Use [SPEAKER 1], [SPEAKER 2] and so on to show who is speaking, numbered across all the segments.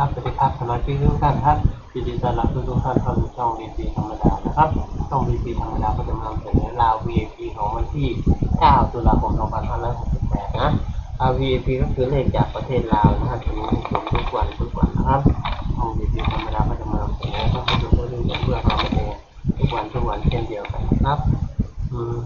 [SPEAKER 1] ครับสวัสดีครับสมาชิกทุกท่านครับยินดีต้อนรับทุกท่านเข้าสู่ช่อง VP ธรรมดานะครับช่อง VP ธรรมดาก็จะนำเสนอราว VIP ของวันที่ 9 ตุลาคม 2568 นะราว VIP ก็คือเลขจากประเทศลาวนะครับจะมีให้ชมทุกวันทุกวันนะครับช่อง VP ธรรมดาก็จะมานำเสนอให้ท่านผู้ชมได้ดูองเพื่อความเทิงทุกวันทุกวันเช่นเดียวกันนะครับอืม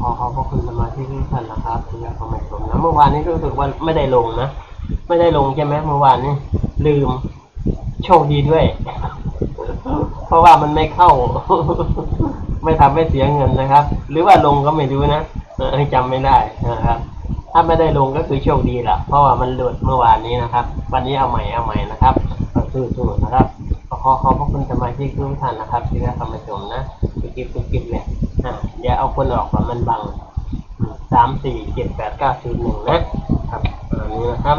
[SPEAKER 1] ขอขอขอบพระคุณสมาชิทุกท่านนะครับที่ยังเข้ามาชมนะเมื่อวานนี้รู้สึกว่าไม่ได้ลงนะไม่ได้ลงใช่ไหมเมื่อวานนี้ลืมโชคดีด้วย เพราะว่ามันไม่เข้า ไม่ทำให้เสียเงินนะครับ หรือว่าลงก็ไม่รู้นะออจำไม่ได้นะครับ ถ้าไม่ได้ลงก็คือโชคดีแหละเพราะว่ามันหลุดเมื่อวานนี้นะครับ วันนี้เอาใหม่เอาใหม่นะครับสู้ๆนะครับขอขอขอบพระคุณสมาชิกทุกท่านนะครับที่ได้เข้ามาชมนะกคลิปทุกคลิปเลย อ่าอย่าเอาคนออกมามันบังสามสี่เจ็ดแปดเก้าศูนย์หนึ่งนะครับอันนี้นะครับ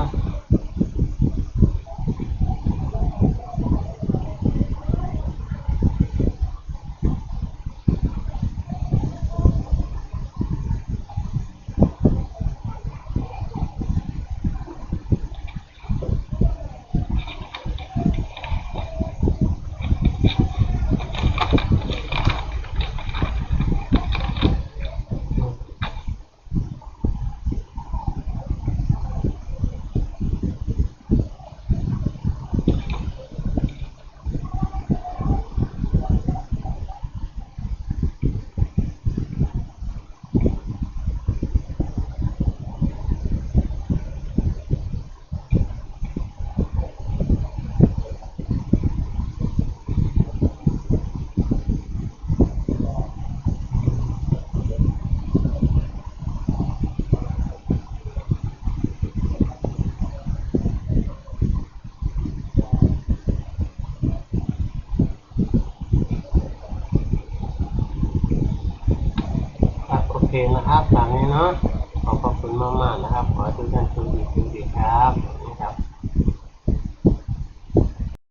[SPEAKER 1] ครับโอเคนะครับตามนี้เนาะขอบคุณมากๆนะครับ ขอให้ทุกท่านโชคดีโชคดีครับนะครับ